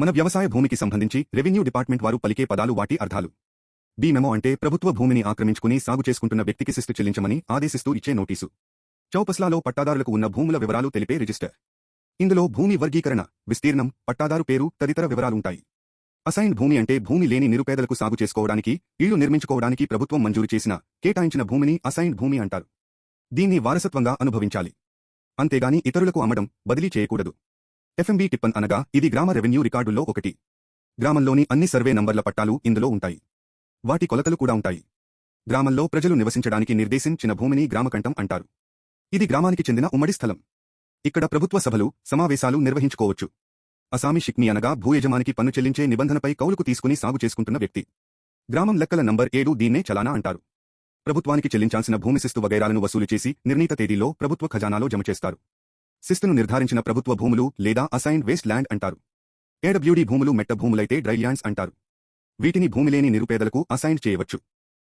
మన వ్యవసాయ భూమికి సంబంధించి రెవెన్యూ డిపార్ట్మెంట్ వారు పలికే పదాలు వాటి అర్థాలు. బీమెమో అంటే ప్రభుత్వ భూమిని ఆక్రమించుకుని సాగు చేసుకుంటున్న వ్యక్తికి శిస్తు చెల్లించమని ఆదేశిస్తూ ఇచ్చే నోటీసు. చౌపస్లాలో పట్టాదారులకు ఉన్న భూముల వివరాలు తెలిపే రిజిస్టర్. ఇందులో భూమి వర్గీకరణ విస్తీర్ణం పట్టాదారు పేరు తదితర వివరాలుంటాయి. అసైన్డ్ భూమి అంటే భూమి లేని నిరుపేదలకు సాగు చేసుకోవడానికి ఇళ్ళు నిర్మించుకోవడానికి ప్రభుత్వం మంజూరు చేసిన కేటాయించిన భూమిని అసైన్డ్ భూమి అంటారు. దీన్ని వారసత్వంగా అనుభవించాలి. అంతేగాని ఇతరులకు అమ్మడం బదిలీ చేయకూడదు. ఎఫ్ఎంబీ టిప్పన్ అనగా ఇది గ్రామ రెవెన్యూ రికార్డుల్లో ఒకటి. గ్రామంలోని అన్ని సర్వే నంబర్ల పట్టాలు ఇందులో ఉంటాయి. వాటి కొలతలు కూడా ఉంటాయి. గ్రామంలో ప్రజలు నివసించడానికి నిర్దేశించిన భూమిని గ్రామకంఠం అంటారు. ఇది గ్రామానికి చెందిన ఉమ్మడి స్థలం. ఇక్కడ ప్రభుత్వ సభలు సమావేశాలు నిర్వహించుకోవచ్చు. అసామి షిక్మి అనగా భూ యజమానికి పన్ను చెల్లించే నిబంధనపై కౌలుకు తీసుకుని సాగు చేసుకుంటున్న వ్యక్తి. గ్రామం లెక్కల నంబర్ ఏడు దీన్నే చలానా అంటారు. ప్రభుత్వానికి చెల్లించాల్సిన భూమి శిస్తు వగైరాలను వసూలు చేసి నిర్ణీత తేదీలో ప్రభుత్వ ఖజానాలో జమ చేస్తారు. శిస్తును నిర్ధారించిన ప్రభుత్వ భూములు లేదా అసైన్డ్ వేస్ట్ ల్యాండ్ అంటారు. ఏడబ్ల్యూడీ భూములు మెట్ట భూములైతే డ్రై ల్యాండ్స్ అంటారు. వీటిని భూమిలేని నిరుపేదలకు అసైన్ చేయవచ్చు.